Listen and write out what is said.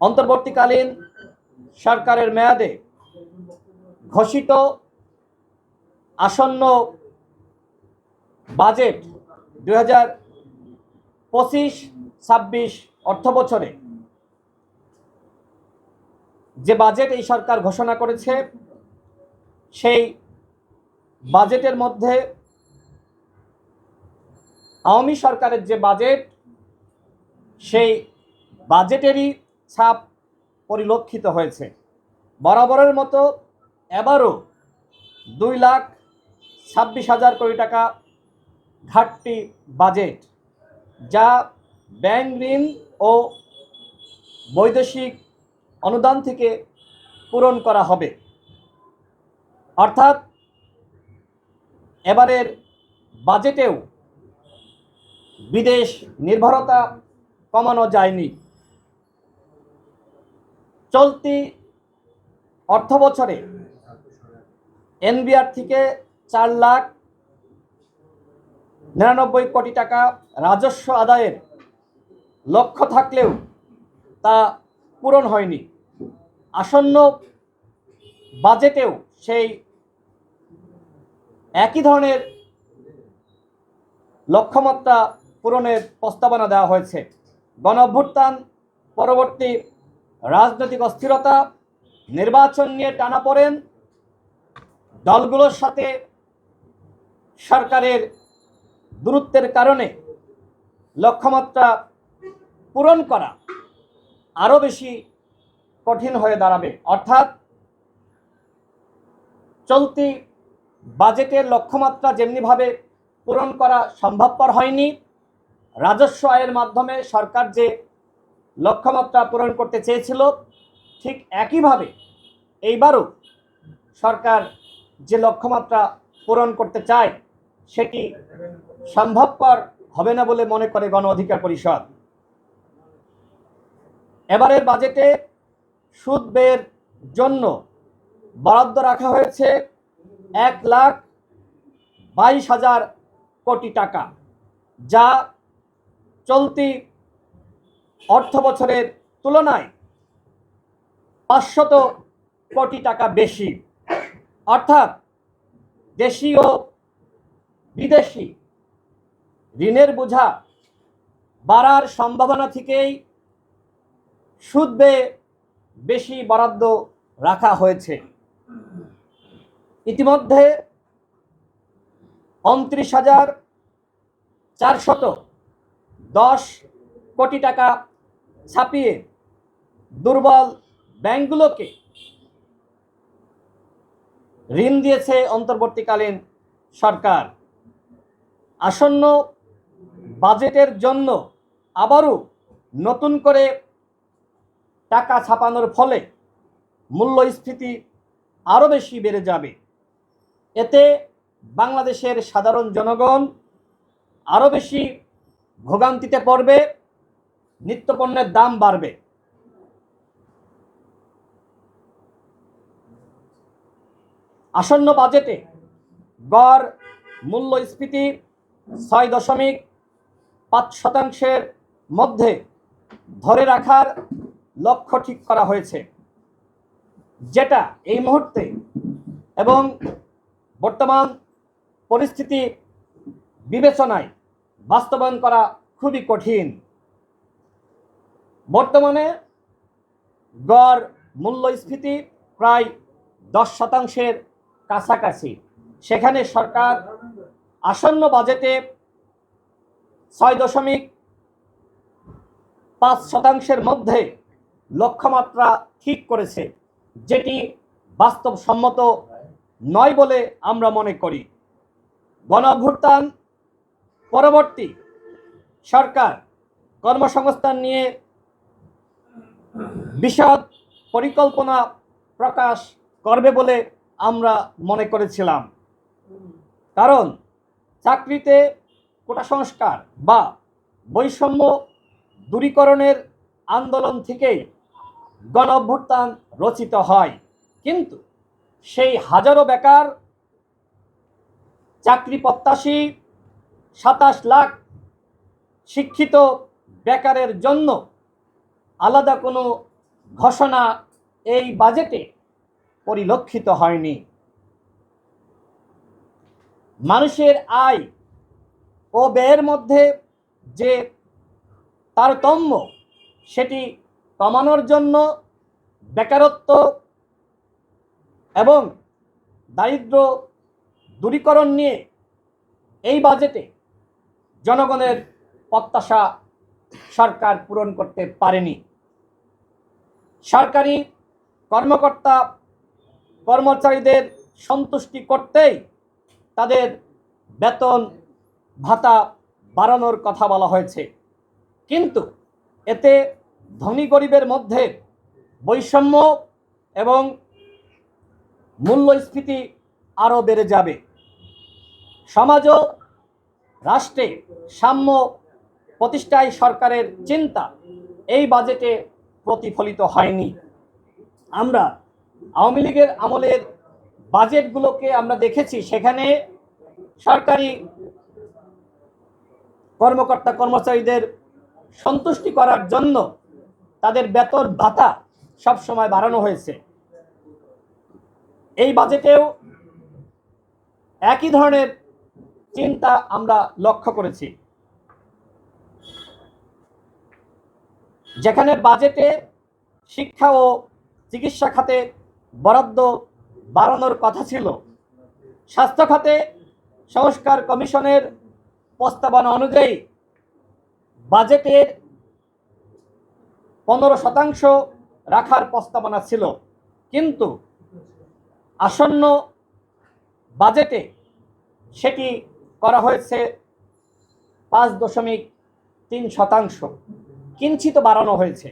অন্তর্বর্তীকালীন সরকারের মেয়াদে ঘোষিত আসন্ন বাজেট দুই হাজার পঁচিশ, ছাব্বিশ অর্থ বছরে যে বাজেট এই সরকার ঘোষণা করেছে, সেই বাজেটের মধ্যে আওয়ামী সরকারের যে বাজেট, সেই বাজেটেরই ছাপ পরিলক্ষিত হয়েছে। বরাবরের মতো এবারও দুই লাখ ছাব্বিশ হাজার কোটি টাকা ঘাটতি বাজেট, যা ব্যাংক ঋণ ও বৈদেশিক অনুদান থেকে পূরণ করা হবে। অর্থাৎ এবারের বাজেটেও বিদেশ নির্ভরতা কমানো যায়নি। চলতি অর্থ বছরে এনবিআর থেকে চার লাখ নিরানব্বই কোটি টাকা রাজস্ব আদায়ের লক্ষ্য থাকলেও তা পূরণ হয়নি। আসন্ন বাজেটেও সেই একই ধরনের লক্ষ্যমাত্রা পূরণের প্রস্তাবনা দেওয়া হয়েছে। গণ অভ্যুত্থান পরবর্তী রাজনৈতিক অস্থিরতা, নির্বাচন নিয়ে টানাপোড়েন দলগুলোর সাথে সরকারের দূরত্বের কারণে লক্ষ্যমাত্রা পূরণ করা আরও বেশি কঠিন হয়ে দাঁড়াবে। অর্থাৎ চলতি বাজেটের লক্ষ্যমাত্রা যেমনিভাবে পূরণ করা সম্ভবপর হয়নি, রাজস্ব আয়ের মাধ্যমে সরকার যে লক্ষ্যমাত্রা পূরণ করতে চেয়েছিল, ঠিক একইভাবে এইবারও সরকার যে লক্ষ্যমাত্রা পূরণ করতে চায়, সেটি সম্ভবপর হবে না বলে মনে করে গণ অধিকার পরিষদ। এবারের বাজেটে সুদ ব্যয়ের জন্য বরাদ্দ রাখা হয়েছে এক লাখ বাইশ হাজার কোটি টাকা, যা চলতি অর্থ বছরের তুলনায় পাঁচশত কোটি টাকা বেশি। অর্থাৎ দেশীয় বিদেশি ঋণের বোঝা বাড়ার সম্ভাবনা থেকেই সুদ বেশি বরাদ্দ রাখা হয়েছে। ইতিমধ্যে উনত্রিশ হাজার চারশত দশ কোটি টাকা ছাপিয়ে দুর্বল ব্যাংকগুলোকে ঋণ দিয়েছে অন্তর্বর্তীকালীন সরকার। আসন্ন বাজেটের জন্য আবারও নতুন করে টাকা ছাপানোর ফলে মূল্যস্ফীতি আরও বেশি বেড়ে যাবে। এতে বাংলাদেশের সাধারণ জনগণ আরও বেশি ভোগান্তিতে পড়বে। নিত্যপণ্যের দাম বাড়বে। আসন্ন বাজেটে গড় মূল্যস্ফীতি ছয় দশমিক পাঁচ শতাংশের মধ্যে ধরে রাখার লক্ষ্য ঠিক করা হয়েছে। যেটা এই মুহূর্তে এবং বর্তমান পরিস্থিতি বিবেচনায় বাস্তবায়ন করা খুবই কঠিন। বর্তমানে গড় মূল্যস্ফীতি প্রায় দশ শতাংশের কাছাকাছি। সেখানে সরকার আসন্ন বাজেটে ছয় দশমিক পাঁচ শতাংশের মধ্যে লক্ষ্যমাত্রা ঠিক করেছে, যেটি বাস্তবসম্মত নয় বলে আমরা মনে করি। গণঅভ্যুত্থান পরবর্তী সরকার কর্মসংস্থান নিয়ে বিশদ পরিকল্পনা প্রকাশ করবে বলে আমরা মনে করেছিলাম। কারণ চাকরিতে কোটা সংস্কার বা বৈষম্য দূরীকরণের আন্দোলন থেকেই গণ অভ্যুত্থান রচিত হয়। কিন্তু সেই হাজারো বেকার, চাকরি প্রত্যাশী, সাতাশ লাখ শিক্ষিত বেকারের জন্য আলাদা কোনো ঘোষণা এই বাজেটে পরিলক্ষিত হয়নি। মানুষের আয় ও ব্যয়ের মধ্যে যে তারতম্য, সেটি কমানোর জন্য বেকারত্ব এবং দারিদ্র দূরীকরণ নিয়ে এই বাজেটে জনগণের প্রত্যাশা সরকার পূরণ করতে পারেনি। সরকারি কর্মকর্তা কর্মচারীদের সন্তুষ্টি করতেই তাদের বেতন, ভাতা বাড়ানোর কথা বলা হয়েছে। কিন্তু এতে ধনী গরিবের মধ্যে বৈষম্য এবং মূল্যস্ফীতি আরও বেড়ে যাবে। সমাজ রাষ্ট্রে সাম্য প্রতিষ্ঠায় সরকারের চিন্তা এই বাজেটে প্রতিফলিত হয়নি। আমরা আওয়ামী লীগের আমলের বাজেটগুলোকে আমরা দেখেছি, সেখানে সরকারি কর্মকর্তা, কর্মচারীদের সন্তুষ্টি করার জন্য তাদের বেতন ভাতা সবসময় বাড়ানো হয়েছে। এই বাজেটেও একই ধরনের চিন্তা আমরা লক্ষ্য করেছি। যেখানে বাজেটে শিক্ষা ও চিকিৎসা খাতে বরাদ্দ বাড়ানোর কথা ছিল। স্বাস্থ্য খাতে সংস্কার কমিশনের প্রস্তাবনা অনুযায়ী বাজেটের পনেরো শতাংশ রাখার প্রস্তাবনা ছিল। কিন্তু আসন্ন বাজেটে সেটি করা হয়েছে পাঁচ দশমিক তিন শতাংশ। কিঞ্চিত বাড়ানো হয়েছে।